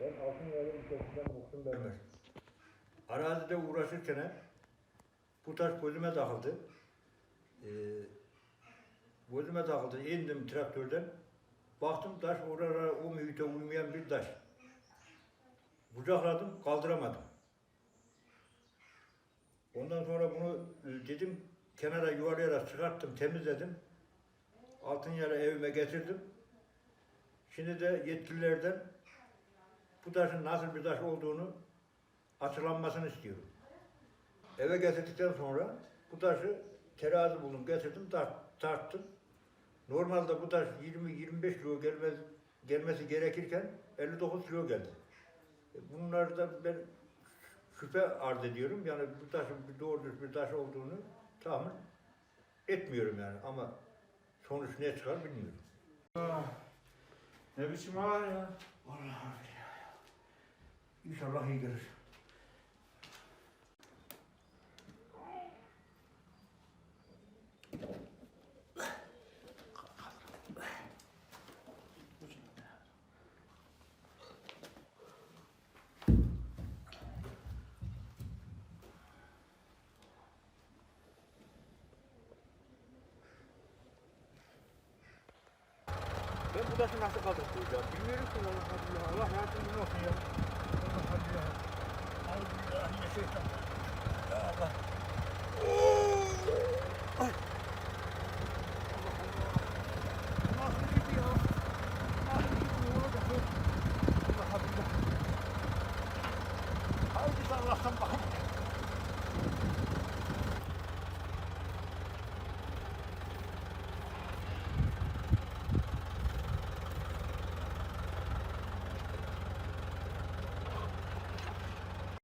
Ben altın yayın ülkesinden muhtum vermez. Arazide uğraşırken bu taş gözüme takıldı. Ee, gözüme takıldı. İndim traktörden. Baktım taş oraya o mühite uymayan bir taş. Bucakladım, kaldıramadım. Ondan sonra bunu e, dedim kenara yuvarlayarak çıkarttım, temizledim. Altın yere evime getirdim. Şimdi de yetkililerden bu taşın nasıl bir taş olduğunu açıklanmasını istiyorum. Eve getirdikten sonra bu taşı terazi buldum, getirdim, tart- tarttım. Normalde bu taş 20-25 kilo gelmez, gelmesi gerekirken 59 kilo geldi. E, Bunlarda ben şüphe arz ediyorum. Yani bu taşın bir doğru bir taş olduğunu tahmin etmiyorum yani ama sonuç ne çıkar bilmiyorum. Ne biçim ağır ya? Vallahi İnşallah iyi gelir. Ben bu taşı nasıl kaldıracağım bilmiyorum ki Allah Allah Allah yardımcım olsun ya. Allah. Allah şeytan. Ya Allah. Ay.